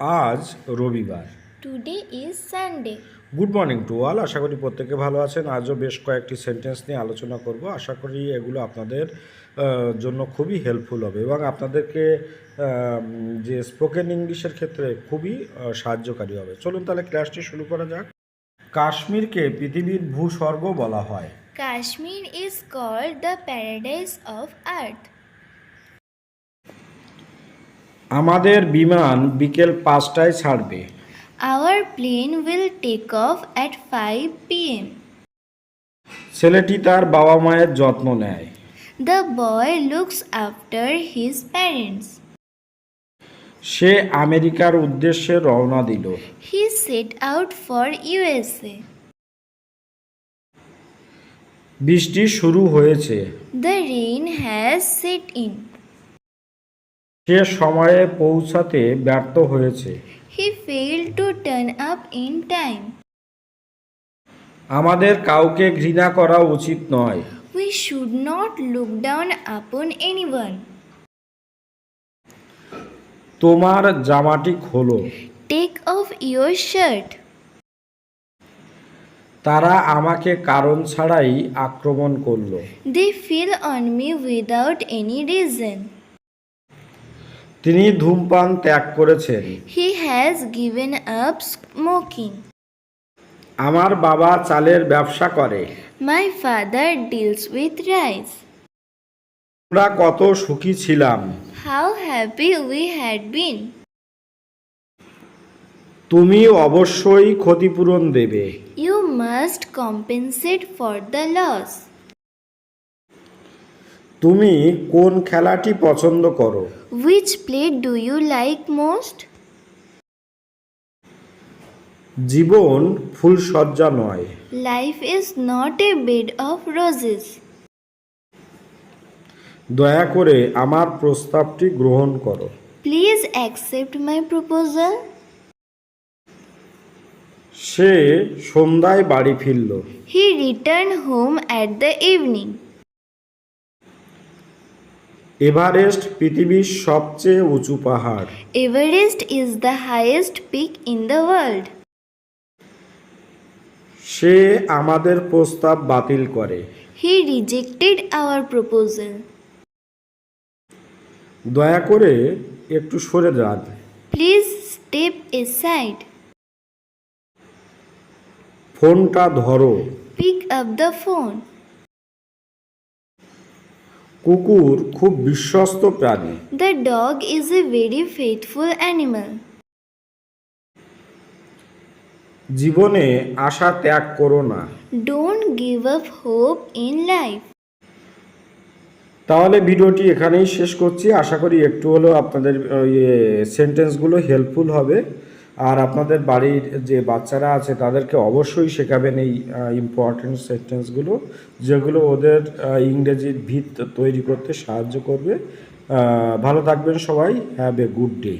আজ রবিবার। Today is Sunday. Good morning to all আশা করি প্রত্যেকে ভালো আছেন। আজও বেশ কয়েকটি সেন্টেন্স নিয়ে আলোচনা করব। আশা করি এগুলো আপনাদের জন্য খুবই হেল্পফুল হবে এবং আপনাদেরকে যে স্পোকেন ইংলিশের ক্ষেত্রে খুবই সাহায্যকারী হবে। চলুন তাহলে ক্লাসটি শুরু করা যাক। কাশ্মীরকে পৃথিবীর ভূস্বর্গ বলা হয়। Kashmir is called the paradise of earth. আমাদের বিমান বিকেল পাঁচটায় ছাড়বে। Our plane will take off at five PM ছেলেটি তার বাবা মায়ের যত্ন নেয়। The boy looks after his parents সে আমেরিকার উদ্দেশ্যে রওনা দিল। He set out for USA বৃষ্টি শুরু হয়েছে। The rain has set in সে সময়ে পৌঁছাতে ব্যর্থ হয়েছে। He fail to turn up in time আমাদের কাউকে ঘৃণা করা উচিত নয়। We should not look down upon anyone তোমার জামাটি খোলো। টেক অফ ইওর শার্ট তারা আমাকে কারণ ছাড়াই আক্রমণ করল। They fell on me without any reason তিনি ধূমপান ত্যাগ করেছেন। He has given up smoking আমার বাবা চালের ব্যবসা করে। My father deals with rice আমরা কত সুখী ছিলাম। How happy we had been তুমি অবশ্যই ক্ষতিপূরণ দেবে। You must compensate for the loss তুমি কোন খেলাটি পছন্দ করো? Which play do you like most জীবন ফুল সজ্জা নয়। Life is not a bed of roses দয়া করে আমার প্রস্তাবটি গ্রহণ করো। প্লিজ অ্যাকসেপ্ট মাই প্রপোজাল সে সন্ধ্যায় বাড়ি ফিরল। He return home at the evening Everest পৃথিবীর সবচেয়ে উঁচু পাহাড়। Everest is the highest peak in the world. সে আমাদের প্রস্তাব বাতিল করে। হি রিজেক্টেড আওয়ার প্রপোজাল দয়া করে একটু সরে দাঁড় প্লিজ স্টেপ এসাইড ফোনটা ধরো। পিক আপ দ্য ফোন কুকুর খুব বিশ্বস্ত প্রাণী the dog is a very faithful animal. জীবনে আশা ত্যাগ করো না Don't give up hope in life. তাহলে ভিডিওটি এখানেই শেষ করছি আশা করি একটু হলেও আপনাদের সেন্টেন্সগুলো হেল্পফুল হবে আপনাদের বাড়ির যে বাচ্চারা আছে, তাদেরকে অবশ্যই শেখাবেন এই ইম্পর্টেন্ট সেন্টেন্সগুলো যেগুলো ওদের ইংরেজির ভিত তৈরি করতে সাহায্য করবে। ভালো থাকবেন সবাই হ্যাভ এ গুড ডে